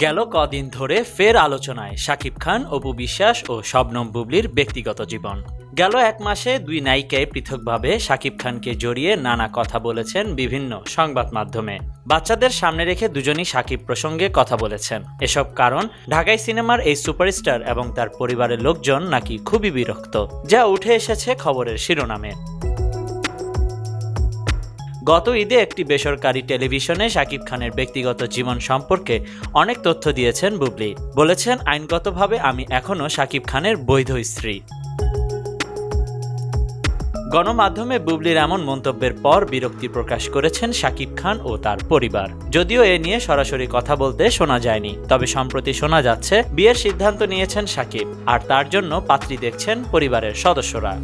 গেল কদিন ধরে ফের আলোচনায় শাকিব খান, অপু বিশ্বাস ও শবনম বুবলির ব্যক্তিগত জীবন। গেল এক মাসে দুই নায়িকায় পৃথকভাবে শাকিব খানকে জড়িয়ে নানা কথা বলেছেন বিভিন্ন সংবাদ মাধ্যমে। বাচ্চাদের সামনে রেখে দুজনই শাকিব প্রসঙ্গে কথা বলেছেন। এসব কারণ ঢাকাই সিনেমার এই সুপারস্টার এবং তার পরিবারের লোকজন নাকি খুবই বিরক্ত। যা উঠে এসেছে খবরের শিরোনামে। গত ঈদে একটি বেসরকারি টেলিভিশনে শাকিব খানের ব্যক্তিগত জীবন সম্পর্কে অনেক তথ্য দিয়েছেন বুবলি। বলেছেন, আইনগতভাবে আমি এখনও শাকিব খানের বৈধ স্ত্রী। গণমাধ্যমে বুবলির এমন মন্তব্যের পর বিরক্তি প্রকাশ করেছেন শাকিব খান ও তার পরিবার। যদিও এ নিয়ে সরাসরি কথা বলতে শোনা যায়নি, তবে সম্প্রতি শোনা যাচ্ছে, বিয়ের সিদ্ধান্ত নিয়েছেন শাকিব, আর তার জন্য পাত্রী দেখছেন পরিবারের সদস্যরা।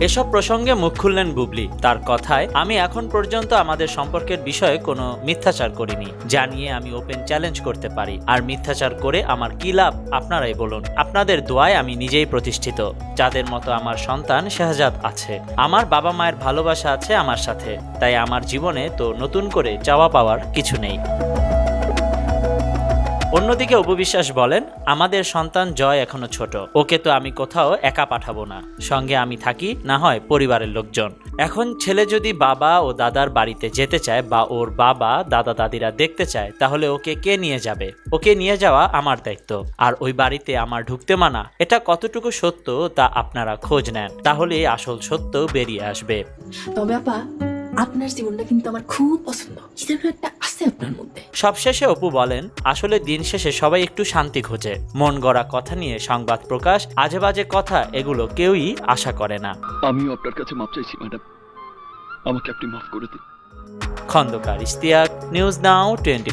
এসব প্রসঙ্গে মুখ খুললেন বুবলি। তার কথায়, আমি এখন পর্যন্ত আমাদের সম্পর্কের বিষয়ে কোনো মিথ্যাচার করিনি। যা নিয়ে আমি ওপেন চ্যালেঞ্জ করতে পারি। আর মিথ্যাচার করে আমার কি লাভ? আপনারাই বলুন। আপনাদের দোয়ায় আমি নিজেই প্রতিষ্ঠিত। যাদের মতো আমার সন্তান শাহজাদ আছে। আমার বাবা মায়ের ভালোবাসা আছে আমার সাথে। তাই আমার জীবনে তো নতুন করে চাওয়া পাওয়ার কিছু নেই। অন্যদিকে অপবিশ্বাস বলেন, আমাদের সন্তান জয় এখনও ছোট। ওকে তো আমি কোথাও একা পাঠাবো না। সঙ্গে আমি থাকি, না হয় পরিবারের লোকজন। এখন ছেলে যদি বাবা ও দাদার বাড়িতে যেতে চায় বা ওর বাবা, দাদা, দাদিরা দেখতে চায়, তাহলে ওকে কে নিয়ে যাবে? ওকে নিয়ে যাওয়া আমার দায়িত্ব। আর ওই বাড়িতে আমার ঢুকতে মানা, এটা কতটুকু সত্য তা আপনারা খোঁজ নেন। তাহলে আসল সত্য বেরিয়ে আসবে। তবে আপা, আপনার জীবনটা কিন্তু আমার খুব পছন্দ। সবশেষে অপু বলেন আসলে দিন শেষে সবাই একটু শান্তি খোঁজে। মন গড়া কথা নিয়ে সংবাদ প্রকাশ আজে বাজে কথা এগুলো কেউই আশা করে না। আমিও আপনার কাছে মাপ চাইছি ম্যাডাম। আমাকে আপনি মাফ করে দিন। Khandakar Istiaq news now twenty